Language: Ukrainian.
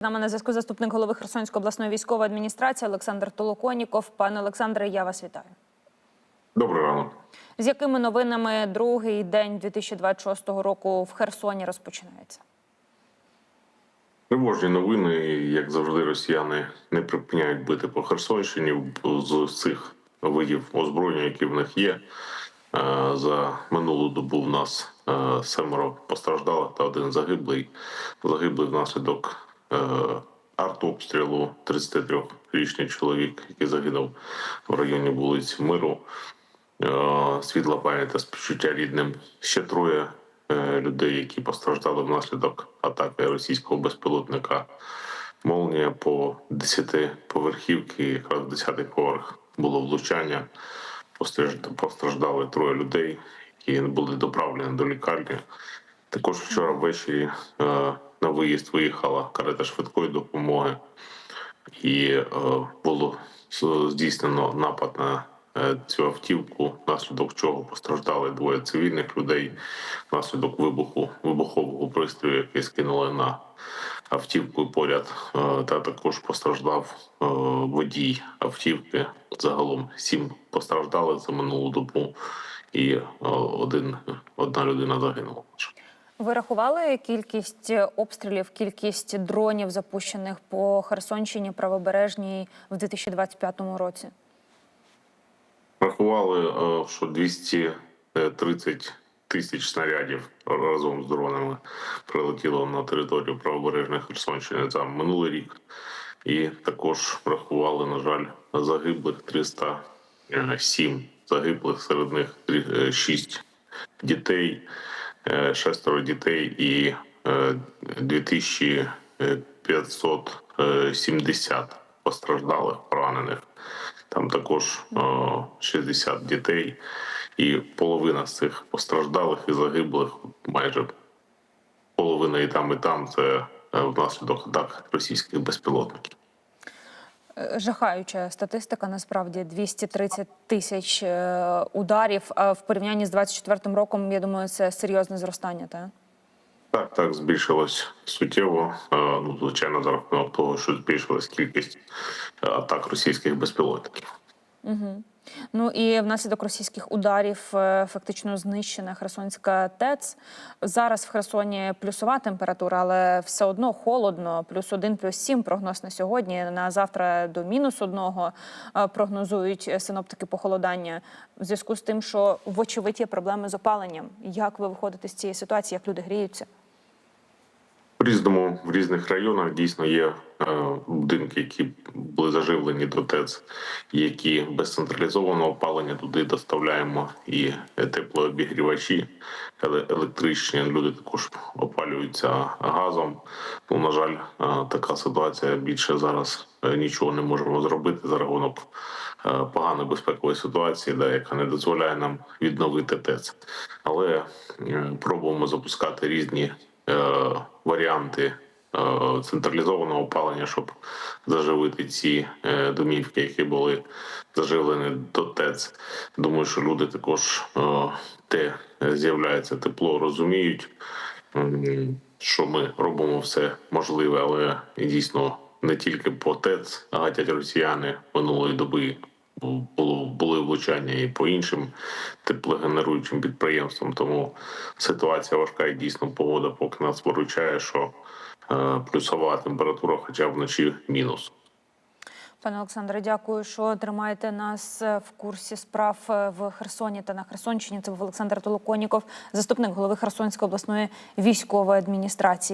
З нами на зв'язку заступник голови Херсонської обласної військової адміністрації Олександр Толоконіков. Пане Олександре, я вас вітаю. Добрий ранок. З якими новинами другий день 2026 року в Херсоні розпочинається? Тривожні новини, як завжди, росіяни не припиняють бити по Херсонщині з цих видів озброєння, які в них є. Е, За минулу добу в нас е, семеро постраждалих та один загиблий. Загиблий внаслідок артобстрілу 33-річний чоловік, який загинув в районі вулиці Миру. Е, Світла пам'ять та співчуття рідним. Ще троє е, людей, які постраждали внаслідок атаки російського безпілотника Молнія по 10 поверхівки, якраз 10 поверх було влучання. Постражд- Постраждали троє людей, які були доправлені до лікарні. Також вчора ввечері е, на виїзд виїхала карета швидкої допомоги, і е, було здійснено напад на е, цю автівку, внаслідок чого постраждали двоє цивільних людей, внаслідок вибуху вибухового пристрою, який скинули на автівку поряд. Е, Та також постраждав е, водій автівки. Загалом сім постраждали за минулу добу, і е, один одна людина загинула. Ви рахували кількість обстрілів, кількість дронів, запущених по Херсонщині правобережній в 2025 році? Рахували, е, що 230 тисяч снарядів разом з дронами прилетіло на територію правобережної Херсонщини за минулий рік. І також рахували, на жаль, загиблих 307 загиблих, серед них 6 дітей, е, шестеро дітей і е, 2570 постраждалих, поранених. Там також о, 60 дітей, і половина з цих постраждалих і загиблих, майже половина і там, і там це е, внаслідок атак російських безпілотників. Жахаюча статистика, насправді 230 тисяч е, ударів. А в порівнянні з 24 роком, я думаю, це серйозне зростання, так? Так, так, збільшилось суттєво. Е, Ну, звичайно, за рахунок того, що збільшилась кількість е, атак російських безпілотників. Ну і внаслідок російських ударів е, фактично знищена Херсонська ТЕЦ. Зараз в Херсоні плюсова температура, але все одно холодно. Плюс один, плюс сім прогноз на сьогодні. На завтра до мінус одного е, прогнозують синоптики похолодання. В зв'язку з тим, що вочевидь є проблеми з опаленням. Як ви виходите з цієї ситуації? Як люди гріються? В різному в різних районах дійсно є е, будинки, які були заживлені до ТЕЦ, які без централізованого опалення туди доставляємо і теплообігрівачі електричні. Люди також опалюються газом. Ну, на жаль, е, така ситуація більше зараз е, нічого не можемо зробити за рахунок е, поганої безпекової ситуації, да, яка не дозволяє нам відновити ТЕЦ. Але пробуємо запускати різні варіанти централізованого опалення, щоб заживити ці е, домівки, які були заживлені до ТЕЦ. Думаю, що люди також е, те е, з'являється тепло, розуміють, що ми робимо все можливе, але дійсно не тільки по ТЕЦ гатять росіяни минулої доби. Було були влучання і по іншим теплогенеруючим підприємствам. Тому ситуація важка і дійсно погода поки нас виручає, що е, плюсова температура, хоча вночі мінус. Пане Олександре, дякую, що тримаєте нас е, в курсі справ е, в Херсоні та на Херсонщині. Це був Олександр Толоконіков, заступник голови Херсонської обласної військової адміністрації.